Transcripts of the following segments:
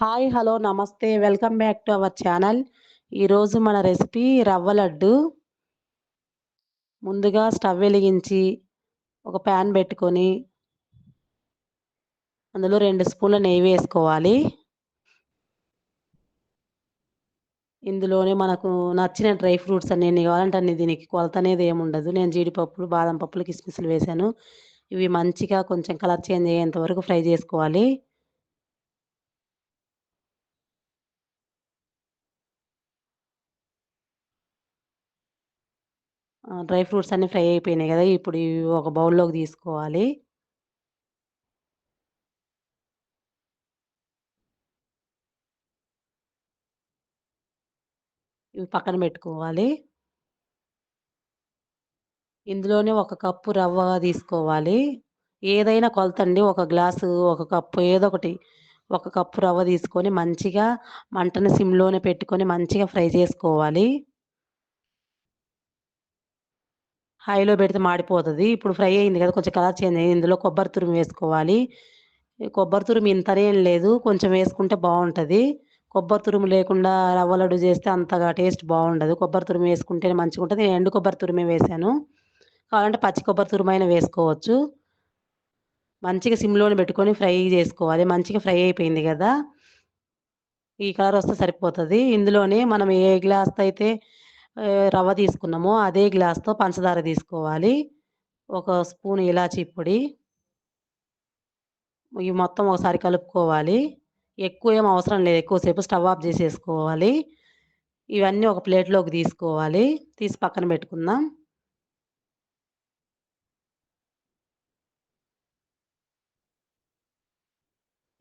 Hi hello నమస్తే. Welcome back to our channel. ఈరోజు మన రెసిపీ రవ్వ లడ్డు. ముందుగా స్టవ్ వెలిగించి ఒక ప్యాన్ పెట్టుకొని అందులో రెండు స్పూన్ల నెయ్యి వేసుకోవాలి. ఇందులోనే మనకు నచ్చిన డ్రై ఫ్రూట్స్ అన్ని ఎన్ని కావాలంటే అన్ని దీనికి కొలత అనేది ఏమి ఉండదు. నేను జీడిపప్పులు బాదం పప్పులు కిస్మిస్లు వేశాను ఇవి మంచిగా కొంచెం కలర్ చేంజ్ అయ్యేంత వరకు ఫ్రై చేసుకోవాలి. డ్రై ఫ్రూట్స్ అన్నీ ఫ్రై అయిపోయినాయి కదా ఇప్పుడు ఇవి ఒక బౌల్లోకి తీసుకోవాలి. ఇవి పక్కన పెట్టుకోవాలి. ఇందులోనే ఒక కప్పు రవ్వ తీసుకోవాలి. ఏదైనా కొలతండి ఒక గ్లాసు ఒక కప్పు ఏదో ఒకటి. ఒక కప్పు రవ్వ తీసుకొని మంచిగా మంటను సిమ్లోనే పెట్టుకొని మంచిగా ఫ్రై చేసుకోవాలి. హైలో పెడితే మాడిపోతుంది. ఇప్పుడు ఫ్రై అయింది కదా కొంచెం కలర్ చేంజ్ అయింది. ఇందులో కొబ్బరి తురుము వేసుకోవాలి. కొబ్బరి తురుము ఇంతనేం లేదు. కొంచెం వేసుకుంటే బాగుంటుంది. కొబ్బరి తురుము లేకుండా రవ్వ లడ్డు చేస్తే అంతగా టేస్ట్ బాగుండదు. కొబ్బరి తురుము వేసుకుంటేనే మంచిగా ఉంటుంది. నేను ఎండు కొబ్బరి తురుమే వేశాను కావాలంటే పచ్చి కొబ్బరి తురుము అయినా వేసుకోవచ్చు. మంచిగా సిమ్లోనే పెట్టుకొని ఫ్రై చేసుకోవాలి. మంచిగా ఫ్రై అయిపోయింది కదా. ఈ కలర్ వస్తే సరిపోతుంది. ఇందులోనే మనం ఏ గ్లాస్ అయితే రవ్వ తీసుకున్నామో. అదే గ్లాస్తో పంచదార తీసుకోవాలి. ఒక స్పూన్ ఇలాచీ పొడి. ఇవి మొత్తం ఒకసారి కలుపుకోవాలి. ఎక్కువ ఏం అవసరం లేదు. ఎక్కువసేపు స్టవ్ ఆఫ్ చేసేసుకోవాలి. ఇవన్నీ ఒక ప్లేట్లోకి తీసుకోవాలి. తీసి పక్కన పెట్టుకుందాం.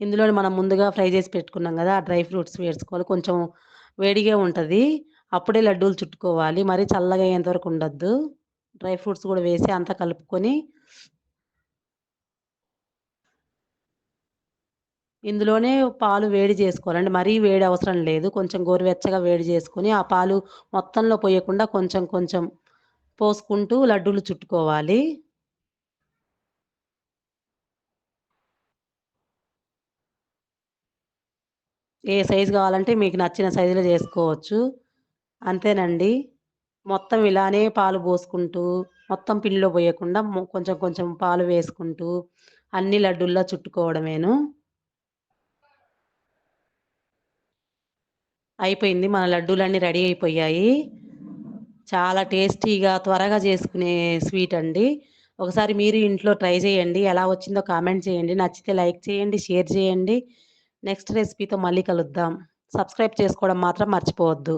ఇందులో మనం ముందుగా ఫ్రై చేసి పెట్టుకున్నాం కదా ఆ డ్రై ఫ్రూట్స్ వేసుకోవాలి. కొంచెం వేడిగా ఉంటుంది. అప్పుడే లడ్డూలు చుట్టుకోవాలి. మరీ చల్లగా అయ్యేంత వరకు ఉండద్దు. డ్రై ఫ్రూట్స్ కూడా వేసి అంతా కలుపుకొని ఇందులోనే పాలు వేడి చేసుకోవాలండి. మరీ వేడి అవసరం లేదు. కొంచెం గోరువెచ్చగా వేడి చేసుకొని ఆ పాలు మొత్తంలో పోయకుండా కొంచెం కొంచెం పోసుకుంటూ లడ్డూలు చుట్టుకోవాలి. ఏ సైజు కావాలంటే మీకు నచ్చిన సైజులో చేసుకోవచ్చు. అంతేనండి. మొత్తం ఇలానే పాలు పోసుకుంటూ మొత్తం పిల్లో పోయకుండా కొంచెం కొంచెం పాలు వేసుకుంటూ అన్ని లడ్డూల్లో చుట్టుకోవడమేను. అయిపోయింది. మన లడ్డూలన్నీ రెడీ అయిపోయాయి. చాలా టేస్టీగా త్వరగా చేసుకునే స్వీట్ అండి. ఒకసారి మీరు ఇంట్లో ట్రై చేయండి. ఎలా వచ్చిందో కామెంట్ చేయండి. నచ్చితే లైక్ చేయండి షేర్ చేయండి. నెక్స్ట్ రెసిపీతో మళ్ళీ కలుద్దాం. సబ్స్క్రైబ్ చేసుకోవడం మాత్రం మర్చిపోవద్దు.